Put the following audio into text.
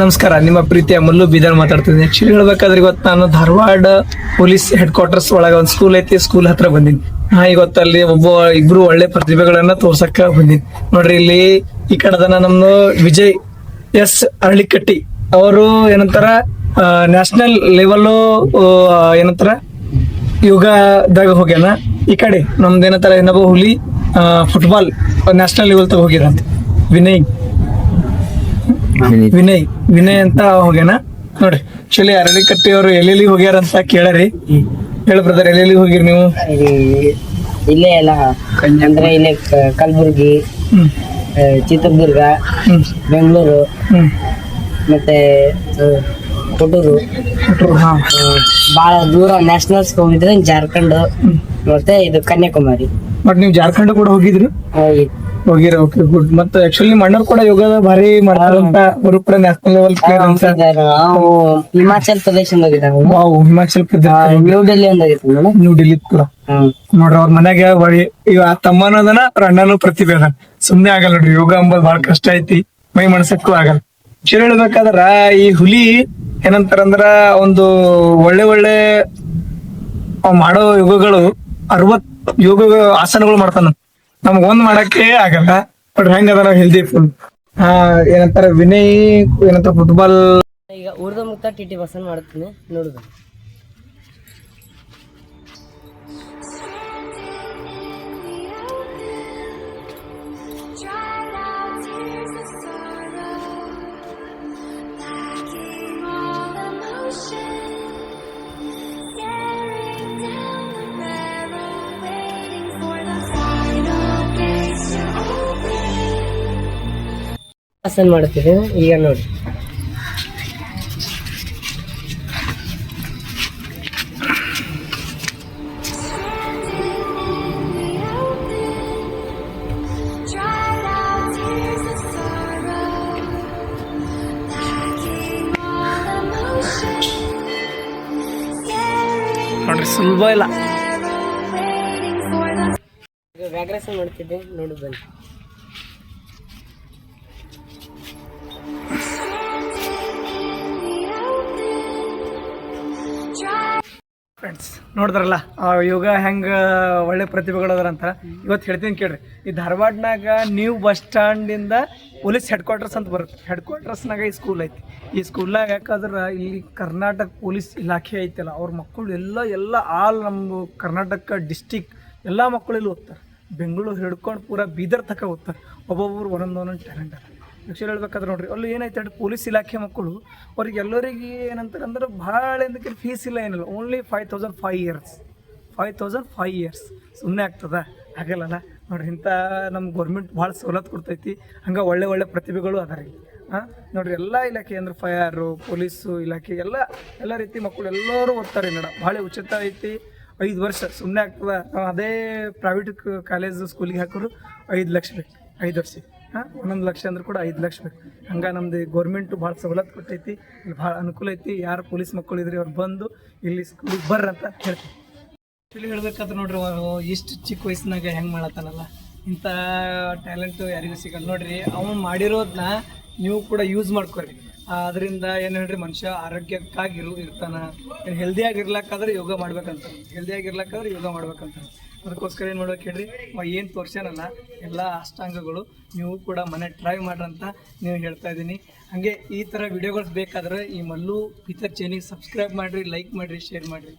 ನಮಸ್ಕಾರ. ನಿಮ್ಮ ಪ್ರೀತಿಯ ಮಲ್ಲು ಬೀದರ್ ಮಾತಾಡ್ತಿದ್ದೀನಿ. ಆಕ್ಚುಲಿ ಹೇಳ್ಬೇಕಾದ್ರೆ ಇವತ್ತು ನಾನು ಧಾರವಾಡ ಪೊಲೀಸ್ ಹೆಡ್ ಕ್ವಾರ್ಟರ್ಸ್ ಒಳಗೆ ಒಂದು ಸ್ಕೂಲ್ ಐತಿ ಸ್ಕೂಲ್ ಹತ್ರ ಬಂದೀನಿ. ನಾ ಇವತ್ತು ಅಲ್ಲಿ ಒಬ್ಬ, ಇಬ್ರು ಒಳ್ಳೆ ಪ್ರತಿಭೆಗಳನ್ನ ತೋರ್ಸಕ್ಕ ಬಂದೀನಿ. ನೋಡ್ರಿ, ಇಲ್ಲಿ ಈ ಕಡೆದನ ನಮ್ದು ವಿಜಯ್ ಎಸ್ ಅರಳಿಕಟ್ಟಿ ಅವರು ಏನಂತಾರ ನ್ಯಾಷನಲ್ ಲೆವೆಲ್ ಏನಂತಾರ, ಯೋಗದಾಗ ಹೋಗ್ಯಾನ. ಈ ಕಡೆ ನಮ್ದು ಏನಂತಾರ ಇನ್ನೊಬ್ಬ ಹುಲಿ ಫುಟ್ಬಾಲ್ ನ್ಯಾಷನಲ್ ಲೆವೆಲ್ ತಗ ಹೋಗ್ಯಾರಂತೆ ವಿನಯ್. ವಿನಯ್. ವಿನಯ್ ಅಂತ ಹೋಗ್ಯಾನ? ನೋಡ್ರಿ ಆಕ್ಚುಲಿ ಅರಳಿ ಕಟ್ಟಿ ಅವರು ಎಲ್ಲೆಲ್ಲಿ ಹೋಗ್ಯಾರ ಅಂತ ಕೇಳರಿ. ಹೇಳ ಬ್ರದರ್ ಎಲ್ಲೆಲ್ಲಿ ಹೋಗಿರಿ ನೀವು? ಇಲ್ಲಿ- ಎಲ್ಲ ಅಂದ್ರೆ ಇಲ್ಲೇ ಕಲಬುರ್ಗಿ ಚಿತ್ರದುರ್ಗ ಬೆಂಗಳೂರು ಮತ್ತೆ ಕೊಟ್ಟೂರು. ಬಹಳ ದೂರ ನ್ಯಾಷನಲ್ಸ್ ಹೋಗಿದ್ರೆ ಜಾರ್ಖಂಡ್. ಮತ್ತೆ ಇದು ಕನ್ಯಾಕುಮಾರಿ. ಬಟ್ ನೀವು ಜಾರ್ಖಂಡ್ ಕೂಡ ಹೋಗಿದ್ರಿ? ಹೋಗಿ ಹೋಗಿರ ಓಕೆ ಗುಡ್. ಮತ್ತೆ ಆಕ್ಚುಲಿ ಮಣ್ಣರ್ ಕೂಡ ಯೋಗದ ಭಾರಿ ಮಾಡ್ತಾರಂತ ಅವರು ಕೂಡ ನ್ಯಾಷನಲ್ ಲೆವೆಲ್ ಪ್ಲೇಯರ್ ಅಂತ. ನಾವು ಹಿಮಾಚಲ್ ಪ್ರದೇಶದಿಂದ ವಾವ್ ಹಿಮಾಚಲ್ ಪ್ರದೇಶ. ನ್ಯೂ ಡೆಲ್ಲಿ ಒಂದು ಹೋಗಿತ್ತು ನ್ಯೂ ಡೆಲ್ಲಿ ಕೂಡ. ನೋಡ್ರಿ ಅವ್ರ ಮನ್ಯಾಗ ಬರೀ ಇವ ಆ ತಮ್ಮನೋದನ ಅವ್ರ ಅಣ್ಣನು ಪ್ರತಿಭೆ ಅದ ಸುಮ್ನೆ ಆಗಲ್ಲ ನೋಡ್ರಿ ಯೋಗ ಅಂಬದ್ ಬಹಳ ಕಷ್ಟ ಐತಿ. ಮೈ ಮನಸಕ್ಕೂ ಆಗಲ್ಲ. ಚೇರ್ ಹೇಳ್ಬೇಕಾದ್ರ ಈ ಹುಲಿ ಏನಂತಾರಂದ್ರ ಒಂದು ಒಳ್ಳೆ ಒಳ್ಳೆ ಮಾಡೋ ಯೋಗಗಳು ಅರವತ್ ಯೋಗ ಆಸನಗಳು ಮಾಡ್ತಾನ ನಮ್ಗ ಒಂದ್ ಮಾಡಕ್ಕೆ ಆಗಲ್ಲ ಬಟ್ ಹೆಂಗ ಅದ ಹೆಲ್ದಿ ಫುಲ್ ಆ, ಏನಂತಾರ, ವಿನಯ್ ಏನಂತಾರ ಫುಟ್ಬಾಲ್ ಈಗ ಉರ್ದ ಮುಕ್ತ ಟಿ ಟಿ ಬಸನ್ ಮಾಡ್ತೀನಿ, ನೋಡುದು. ಹಸನ್ ಮಾಡುತ್ತಿದ್ದೇನೆ ಈಗ ನೋಡಿ. ಸುಲಭ ಇಲ್ಲ. ವ್ಯಾಗ್ರೇಷನ್ ಮಾಡ್ತಿದ್ದೆ. ನೋಡು ಬನ್ನಿ. ಫ್ರೆಂಡ್ಸ್ ನೋಡಿದ್ರಲ್ಲ ಯೋಗ ಹೆಂಗ ಒಳ್ಳೆ ಪ್ರತಿಭೆಗಳು ಅಂತಾರೆ ಇವತ್ತು ಹೇಳ್ತೀನಿ ಕೇಳ್ರಿ, ಈ ಧಾರವಾಡನಾಗ ನ್ಯೂ ಬಸ್ ಸ್ಟ್ಯಾಂಡಿಂದ ಪೊಲೀಸ್ ಹೆಡ್ ಕ್ವಾರ್ಟರ್ಸ್ ಅಂತ ಬರುತ್ತೆ. ಹೆಡ್ ಕ್ವಾರ್ಟರ್ಸ್ನಾಗ ಈ ಸ್ಕೂಲ್ ಐತಿ. ಈ ಸ್ಕೂಲ್ನಾಗ ಯಾಕಂದ್ರೆ ಇಲ್ಲಿ ಕರ್ನಾಟಕ ಪೊಲೀಸ್ ಇಲಾಖೆ ಐತಲ್ಲ, ಅವ್ರ ಮಕ್ಕಳು ಎಲ್ಲ ಎಲ್ಲ ಆಲ್ ನಮ್ಮ ಕರ್ನಾಟಕ ಡಿಸ್ಟಿಕ್ ಎಲ್ಲ ಮಕ್ಕಳು ಇಲ್ಲಿ ಓದ್ತಾರೆ. ಬೆಂಗಳೂರು ಹಿಡ್ಕೊಂಡು ಪೂರಾ ಬೀದರ್ ತಕ ಓದ್ತಾರೆ. ಒಬ್ಬೊಬ್ಬರು ಒಂದೊಂದು ಒಂದೊಂದು ಟ್ಯಾಲೆಂಟ್ ಅದ ಆ್ಯಕ್ಚುಲಿ ಹೇಳ್ಬೇಕಾದ್ರೆ ನೋಡ್ರಿ, ಅಲ್ಲಿ ಏನಾಯ್ತು ಅಂದ್ರೆ ಪೊಲೀಸ್ ಇಲಾಖೆ ಮಕ್ಕಳು ಅವ್ರಿಗೆ ಎಲ್ಲರಿಗೆ ಏನಂತಾರೆ ಅಂದ್ರೆ ಭಾಳ ಏನಕ್ಕೆ ಫೀಸ್ ಇಲ್ಲ ಏನಿಲ್ಲ only five thousand five years five thousand five years ಸುಮ್ಮನೆ ಆಗ್ತದ? ಆಗಲ್ಲಲ್ಲ ನೋಡ್ರಿ, ಇಂಥ ನಮ್ಮ ಗೌರ್ಮೆಂಟ್ ಭಾಳ ಸವಲತ್ತು ಕೊಡ್ತೈತಿ. ಹಂಗೆ ಒಳ್ಳೆ ಒಳ್ಳೆ ಪ್ರತಿಭೆಗಳು ಅದ ರೀ ಹಾಂ ನೋಡ್ರಿ, ಎಲ್ಲ ಇಲಾಖೆ ಅಂದ್ರೆ ಫೈರು ಪೊಲೀಸು ಇಲಾಖೆ, ಎಲ್ಲ ಎಲ್ಲ ರೀತಿ ಮಕ್ಕಳು ಎಲ್ಲರೂ ಓದ್ತಾರೆ ಮೇಡಮ್ ಭಾಳ ಉಚಿತ ಐತಿ. ಐದು ವರ್ಷ ಸುಮ್ಮನೆ ಆಗ್ತದ? ನಾವು ಅದೇ ಪ್ರೈವೇಟ್ ಕಾಲೇಜ್ ಸ್ಕೂಲಿಗೆ ಹಾಕೋರು ಐದು ಲಕ್ಷ ಬೇಕು, ಐದು ವರ್ಷ. ಹಾಂ, ಒಂದೊಂದು ಲಕ್ಷ ಅಂದ್ರೆ ಕೂಡ ಐದು ಲಕ್ಷ ಬೇಕು. ಹಂಗೆ ನಮ್ದು ಗೌರ್ಮೆಂಟು ಭಾಳ ಸವಲತ್ತು ಕೊಟ್ಟೈತಿ, ಇಲ್ಲಿ ಭಾಳ ಅನುಕೂಲ ಐತಿ. ಯಾರು ಪೊಲೀಸ್ ಮಕ್ಕಳು ಇದ್ರಿ ಅವ್ರು ಬಂದು ಇಲ್ಲಿ ಸ್ಕೂಲಿಗೆ ಬರ್ರಿ ಅಂತ ಹೇಳ್ತೀವಿ. ಆ್ಯಕ್ಚುಲಿ ಹೇಳ್ಬೇಕಾದ್ರೆ ನೋಡ್ರಿ ಅವರು ಇಷ್ಟು ಚಿಕ್ಕ ವಯಸ್ಸಿನಾಗ ಹೆಂಗೆ ಮಾಡತ್ತಾನಲ್ಲ. ಇಂಥ ಟ್ಯಾಲೆಂಟು ಯಾರಿಗೂ ಸಿಗಲ್ಲ. ನೋಡ್ರಿ, ಅವನು ಮಾಡಿರೋದನ್ನ ನೀವು ಕೂಡ ಯೂಸ್ ಮಾಡ್ಕೊರಿ ಅದರಿಂದ ಏನು ಹೇಳ್ರಿ, ಮನುಷ್ಯ ಆರೋಗ್ಯಕ್ಕಾಗಿರು, ಇರ್ತಾನೆ. ಹೆಲ್ದಿಯಾಗಿರ್ಲಕ್ಕಾದ್ರೆ ಯೋಗ ಮಾಡ್ಬೇಕಂತ. ಹೆಲ್ದಿಯಾಗಿರ್ಲಕ್ಕಾದ್ರೆ ಯೋಗ ಮಾಡ್ಬೇಕಂತ. ಅದಕ್ಕೋಸ್ಕರ ಏನು ಮಾಡ್ಬೇಕು ಹೇಳ್ರಿ? ಏನು ತೋರ್ಸ್ಯಾನಲ್ಲ, ಎಲ್ಲ ಅಷ್ಟಾಂಗಗಳು ನೀವು ಕೂಡ ಮನೆ ಟ್ರೈ ಮಾಡ್ರಂತ ನೀವು ಹೇಳ್ತಾ ಇದ್ದೀನಿ. ಹಾಗೆ ಈ ಥರ ವಿಡಿಯೋಗಳು ಬೇಕಾದ್ರೆ ಈ ಮಲ್ಲು, ಪಿತರ್ ಚೇನಿಗೆ ಸಬ್ಸ್ಕ್ರೈಬ್ ಮಾಡಿರಿ ಲೈಕ್ ಮಾಡಿರಿ ಶೇರ್ ಮಾಡಿರಿ.